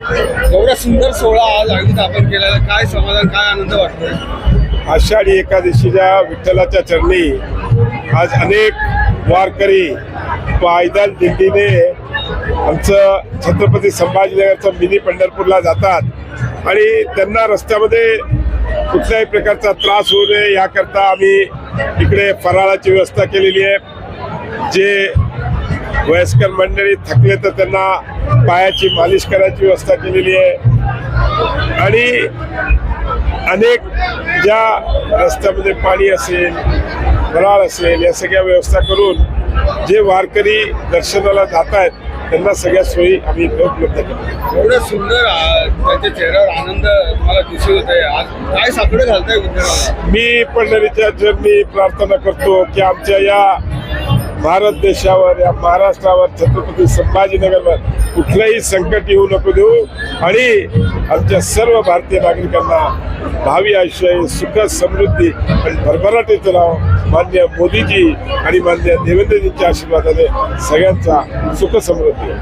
एवढा सुंदर सोहळा आज आयोजित आपण केलेला काय समाधान काय आनंद वाटतोय? आषाढी एकादशीच्या विठ्ठलाच्या चरणी आज अनेक वारकरी पायदल दिंडीने आमचं छत्रपती संभाजीनगरचं मिनी पंढरपूरला जातात आणि त्यांना रस्त्यामध्ये कुठल्याही प्रकारचा त्रास होऊ नये याकरता आम्ही इकडे फराळाची व्यवस्था केलेली आहे. जे वयस्कर मंडळी थकले तर त्यांना पायाची मालिश करायची व्यवस्था केलेली आहे. आणि अनेक ज्या रस्त्यामध्ये पाणी असेल फराळ असेल या सगळ्या व्यवस्था करून जे वारकरी दर्शनाला जात आहेत त्यांना सगळ्या सोयी आम्ही उपलब्ध करतो एवढं सुंदर त्यांच्या चेहऱ्यावर आनंद तुम्हाला दिसून येत आहे. आज काय साकडे घालताय मी पंढरीच्या चरणी प्रार्थना करतो की आमच्या या भारत देशावर या महाराष्ट्रावर छत्रपती संभाजीनगरवर कुठलंही संकट येऊ नको देऊ. आणि आमच्या सर्व भारतीय नागरिकांना भावी आयुष्य सुख समृद्धी आणि भरभराटीचं नाव मान्य मोदीजी आणि मान्य देवेंद्रजींच्या आशीर्वादाने सगळ्यांचा सुख समृद्धी